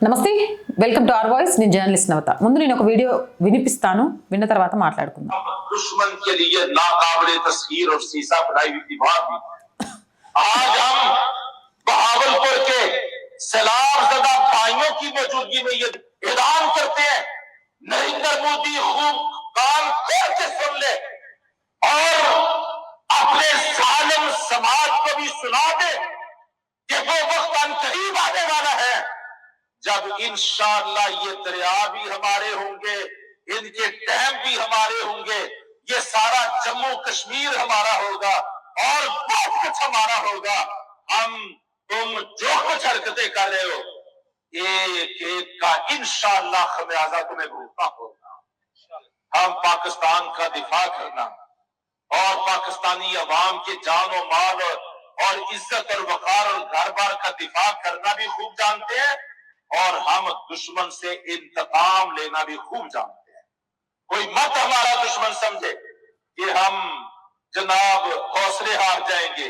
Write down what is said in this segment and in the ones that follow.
నమస్తే welcome to are voice నేను journalist నవత ముందు నేను ఒక వీడియో వినిపిస్తాను విన్న తర్వాత మాట్లాడుకుందాం दुश्मन के लिए नाकाबिले तस्वीर और शीशा बनाई हुई दीवार भी आज हम बहावलपुर के सैलाब जदा भाइयों की मौजूदगी में ये ऐलान करते हैं नरेंद्र मोदी खूब कान खोल के सुन ले और अपने सालम समाज को भी सुना दे कि वो वक्त جب انشاءاللہ یہ دریا بھی ہمارے ہوں گے، ان کے ڈیم بھی ہمارے ہوں گے، یہ سارا جموں کشمیر ہمارا ہوگا اور بہت کچھ ہمارا ہوگا۔ ہم تم جو کچھ حرکتیں کر رہے ہو، ایک ایک کا انشاءاللہ خمیازہ تمہیں بھوکنا ہوگا۔ ہم پاکستان کا دفاع کرنا اور پاکستانی عوام کے جان و مال اور عزت اور وقار اور گھر بار کا دفاع کرنا بھی خوب جانتے ہیں۔ اور ہم دشمن سے انتقام لینا بھی خوب جانتے ہیں۔ کوئی مت ہمارا دشمن سمجھے کہ ہم جناب حوصلے ہار جائیں گے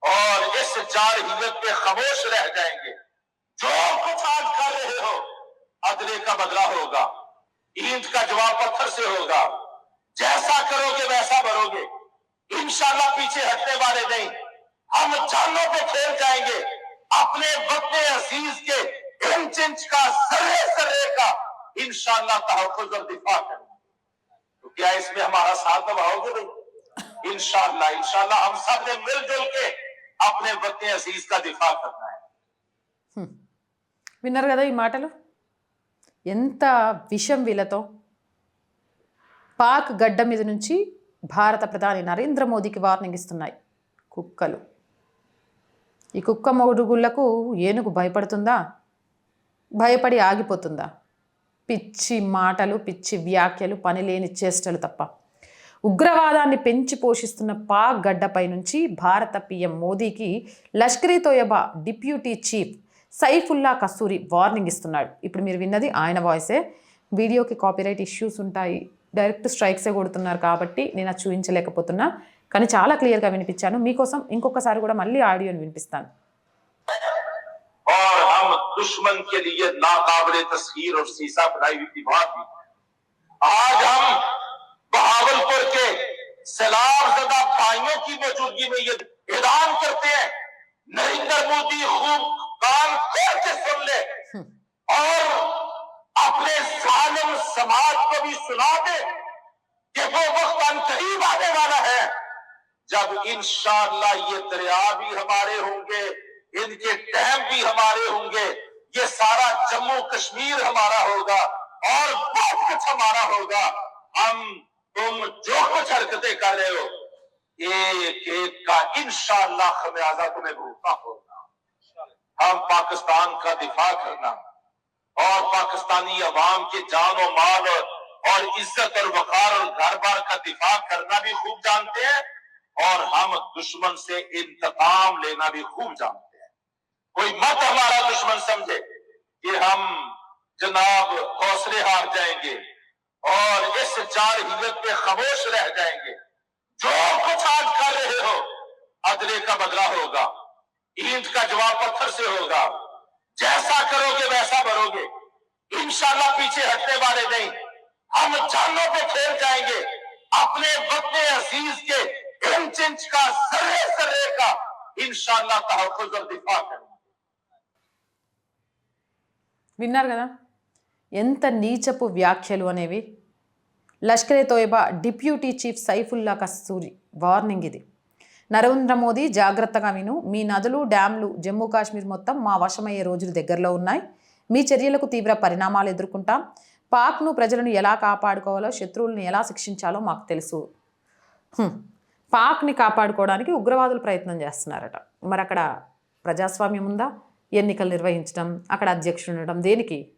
اور اس چار جارحیت پہ خاموش رہ جائیں گے۔ جو کچھ آج کر رہے ہو ادلے کا بدلہ ہوگا۔ اینٹ کا جواب پتھر سے ہوگا۔ جیسا کرو گے، ویسا بھرو گے۔ انشاءاللہ پیچھے ہٹنے والے نہیں۔ ہم جانوں پہ کھیل جائیں گے۔ اپنے وقت عزیز کے इंच इंच का सर्रे सर्रे का इंशाल्लाह तहफुज और दिफा करना तो क्या इसमें हमारा साथ निभाओगे भाई इंशाल्लाह इंशाल्लाह हम सब ने मिलजुल के अपने वक्त अजीज का दिफा करना है విన్నారు కదా ఈ మాటలు ఎంత విషం వీళ్ళతో పాక్ గడ్డ మీద నుంచి భారత ప్రధాని నరేంద్ర మోదీకి వార్నింగ్ ఇస్తున్నాయి కుక్కలు ఈ కుక్క మొడుగుళ్లకు ఏనుగు భయపడుతుందా భయపడి ఆగిపోతుందా? పిచ్చి మాటలు పిచ్చి వ్యాఖ్యలు పనిలేని చేష్టలు తప్ప. ఉగ్రవాదాన్ని పెంచి పోషిస్తున్న పాక్ గడ్డపై నుంచి భారత పీఎం మోదీకి Lashkar-e Taiba deputy chief Saifullah Kasuri warning ఇస్తున్నాడు. ఇప్పుడు మీరు విన్నది ఆయన వాయిసే. వీడియోకి కాపీరైట్ ఇష్యూస్ ఉంటాయి. డైరెక్ట్ స్ట్రైక్సే కొడుతున్నారు కాబట్టి నేను అది చూపించలేకపోతున్నా. కానీ చాలా క్లియర్గా వినిపించాను. మీకోసం ఇంకొకసారి కూడా మళ్ళీ ఆడియోని వినిపిస్తాను. ہم دشمن کے لیے ناقابل تسخیر اور سیسا بنائی ہوئی دیوار تھی آج ہم بہاول پور کے سیلاب زدہ بھائیوں کی موجودگی میں یہ اعلان کرتے ہیں۔ نریندر مودی خوب کان کر کے سن لے اور اپنے سالم سماج کو بھی سنا دے کہ وہ وقت ان قریب آنے والا ہے۔ جب انشاءاللہ یہ دریا بھی ہمارے ہوں گے ان کے ڈیم بھی ہمارے ہوں گے، یہ سارا جموں کشمیر ہمارا ہوگا اور بہت کچھ ہمارا ہوگا۔ ہم تم جو کچھ حرکتیں کر رہے ہو، ایک ایک کا انشاءاللہ خمیازہ تمہیں بھوکا ہوگا۔ ہم پاکستان کا دفاع کرنا اور پاکستانی عوام کے جان و مال اور عزت اور وقار اور گھر بار کا دفاع کرنا بھی خوب جانتے ہیں اور ہم دشمن سے انتقام لینا بھی خوب جانتے ہیں۔ کوئی مت ہمارا دشمن سمجھے کہ ہم جناب حوصلے ہار جائیں گے اور اس چار جارحیت پہ خاموش رہ جائیں گے۔ جو کچھ آج کر رہے ہو ادرے کا بدلہ ہوگا۔ اینٹ کا جواب پتھر سے ہوگا۔ جیسا کرو گے، ویسا بھرو گے۔ انشاءاللہ پیچھے ہٹنے والے نہیں۔ ہم جانوں پہ کھیل جائیں گے۔ اپنے وطن عزیز کے انچ انچ کا سرے سرے کا انشاءاللہ تحفظ اور دفاع کریں۔ విన్నారు కదా? ఎంత నీచపు వ్యాఖ్యలు అనేవి. Lashkar-e Taiba deputy chief Saifullah Kasuri warning ఇది. నరేంద్ర మోదీ జాగ్రత్తగా విను మీ నదులు డ్యాంలు జమ్మూ కాశ్మీర్ మొత్తం మా వశమయ్యే రోజులు దగ్గరలో ఉన్నాయి. మీ చర్యలకు తీవ్ర పరిణామాలు ఎదుర్కొంటాం. పాక్ను ప్రజలను ఎలా కాపాడుకోవాలో శత్రువులను ఎలా శిక్షించాలో మాకు తెలుసు. పాక్ని కాపాడుకోవడానికి ఉగ్రవాదులు ప్రయత్నం చేస్తున్నారట. మరి అక్కడ ప్రజాస్వామ్యం ఉందా? ఎన్నికలు నిర్వహించడం అక్కడ అధ్యక్షుడు ఉండడం దేనికి?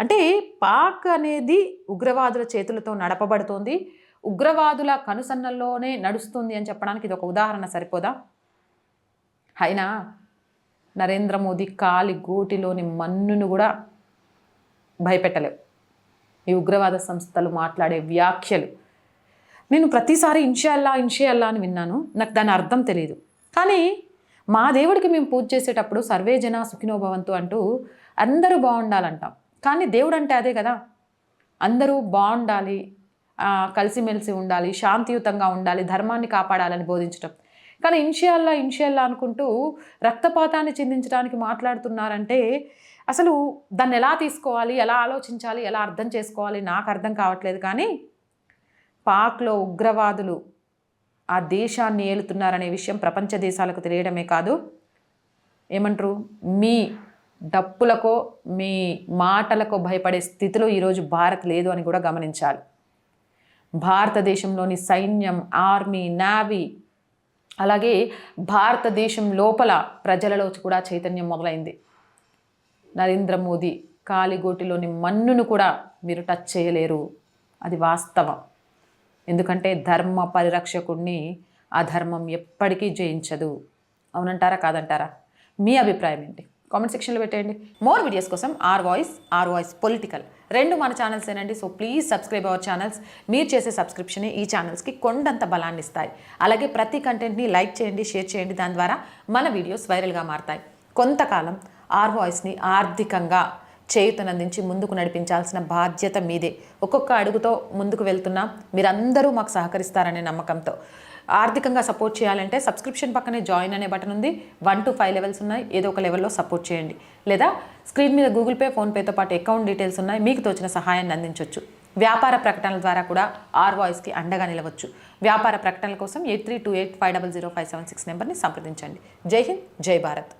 అంటే పాక్ అనేది ఉగ్రవాదుల చేతులతో నడపబడుతోంది. ఉగ్రవాదుల కనుసన్నల్లోనే నడుస్తుంది అని చెప్పడానికి ఇది ఒక ఉదాహరణ సరిపోదా? అయినా నరేంద్ర మోదీ కాలి గోటిలోని మన్నును కూడా భయపెట్టలేవు. ఈ ఉగ్రవాద సంస్థలు మాట్లాడే వ్యాఖ్యలు. నేను ప్రతిసారి ఇన్షాల్లా ఇన్షియల్లా అని విన్నాను. నాకు దాని అర్థం తెలియదు కానీ మా దేవుడికి మేము పూజ చేసేటప్పుడు సర్వే జన సుఖినోభవంతు అంటూ అందరూ బాగుండాలంటాం. కానీ దేవుడు అంటే అదే కదా. అందరూ బాగుండాలి కలిసిమెలిసి ఉండాలి శాంతియుతంగా ఉండాలి ధర్మాన్ని కాపాడాలని బోధించటం. కానీ ఇన్షియల్లా ఇన్షియల్లా అనుకుంటూ రక్తపాతాన్ని చెందించడానికి మాట్లాడుతున్నారంటే అసలు దాన్ని ఎలా తీసుకోవాలి ఎలా ఆలోచించాలి ఎలా అర్థం చేసుకోవాలి నాకు అర్థం కావట్లేదు కానీ పాక్లో ఉగ్రవాదులు ఆ దేశాన్ని ఏలుతున్నారనే విషయం ప్రపంచ దేశాలకు తెలియడమే కాదు. ఏమంటారు? మీ డప్పులకో మీ మాటలకో భయపడే స్థితిలో ఈరోజు భారత్ లేదు అని కూడా గమనించాలి. భారతదేశంలోని సైన్యం ఆర్మీ నావీ అలాగే భారతదేశం లోపల ప్రజలలో కూడా చైతన్యం మొదలైంది. నరేంద్ర మోదీ కాలిగోటిలోని మన్నును కూడా మీరు టచ్ చేయలేరు. అది వాస్తవం. ఎందుకంటే ధర్మ పరిరక్షకుడిని అధర్మం ఎప్పటికీ జయించదు. అవునంటారా? కాదంటారా? మీ అభిప్రాయం ఏంటి? కామెంట్ సెక్షన్లో పెట్టేయండి. మోర్ వీడియోస్ కోసం R voice R voice political. రెండు మన ఛానల్స్ ఏనండి. So please subscribe our channels. మీరు చేసే సబ్స్క్రిప్షన్ ఈ ఛానల్స్కి కొండంత బలాన్ని ఇస్తాయి. అలాగే ప్రతి కంటెంట్ని లైక్ చేయండి షేర్ చేయండి. దాని ద్వారా మన వీడియోస్ వైరల్గా మారతాయి. కొంతకాలం ఆర్ వాయిస్ని ఆర్థికంగా చేయుతనందించి ముందుకు నడిపించాల్సిన బాధ్యత మీదే. ఒక్కొక్క అడుగుతో ముందుకు వెళ్తున్నా మీరందరూ మాకు సహకరిస్తారనే నమ్మకంతో. ఆర్థికంగా సపోర్ట్ చేయాలంటే సబ్స్క్రిప్షన్ పక్కనే జాయిన్ అనే బటన్ ఉంది. వన్ టు ఫైవ్ లెవెల్స్ ఉన్నాయి. ఏదో ఒక లెవెల్లో సపోర్ట్ చేయండి. లేదా స్క్రీన్ మీద గూగుల్ పే ఫోన్పేతో పాటు అకౌంట్ డీటెయిల్స్ ఉన్నాయి. మీకు తోచిన సహాయాన్ని అందించవచ్చు వ్యాపార ప్రకటనల ద్వారా కూడా ఆర్ వాయిస్కి అండగా నిలవచ్చు. వ్యాపార ప్రకటనల కోసం eight three two eight five double zero five seven six నెంబర్ని సంప్రదించండి. జై హింద్ జై భారత్.